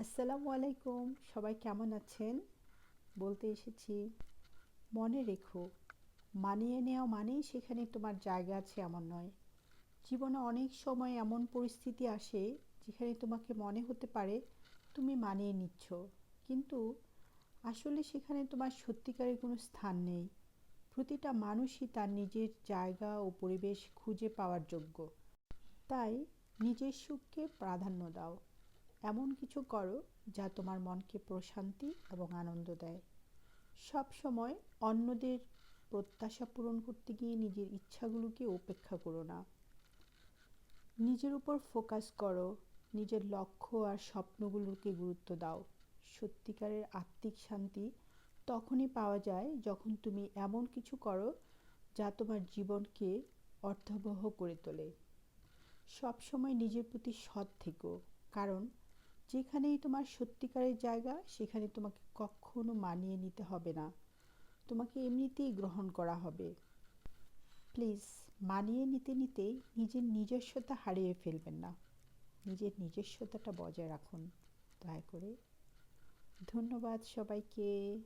আসসালামু আলাইকুম। সবাই কেমন আছেন? বলতে এসেছি, মনে রেখো, মানিয়ে নেওয়া মানেই সেখানে তোমার জায়গা আছে এমন নয়। জীবনে অনেক সময় এমন পরিস্থিতি আসে যেখানে তোমাকে মনে হতে পারে তুমি মানিয়ে নিচ্ছ। কিন্তু আসলে সেখানে তোমার সত্যিকারের কোনো স্থান নেই। প্রতিটা মানুষই তার নিজের জায়গা ও পরিবেশ খুঁজে পাওয়ার যোগ্য। তাই নিজের সুখকে প্রাধান্য দাও। এমন কিছু করো যা তোমার মনকে প্রশান্তি এবং আনন্দ দেয়। সব সময় অন্যদের প্রত্যাশা পূরণ করতে গিয়ে নিজের ইচ্ছাগুলোকে উপেক্ষা করো না। নিজের উপর ফোকাস করো, নিজের লক্ষ্য আর স্বপ্নগুলোকে গুরুত্ব দাও। সত্যিকারের আত্মিক শান্তি তখনই পাওয়া যায় যখন তুমি এমন কিছু করো যা তোমার জীবনকে অর্থবহ করে তোলে। সবসময় নিজের প্রতি সৎ থেকো, কারণ যেখানেই তোমার সত্যিকারের জায়গা, সেখানে তোমাকে কখনো মানিয়ে নিতে হবে না। তোমাকে এমনিতেই গ্রহণ করা হবে। প্লিজ, মানিয়ে নিতে নিতে নিজের নিজস্বতা হারিয়ে ফেলবেন না। নিজের নিজস্বতাটা বজায় রাখুন। দয়া করে। ধন্যবাদ সবাইকে।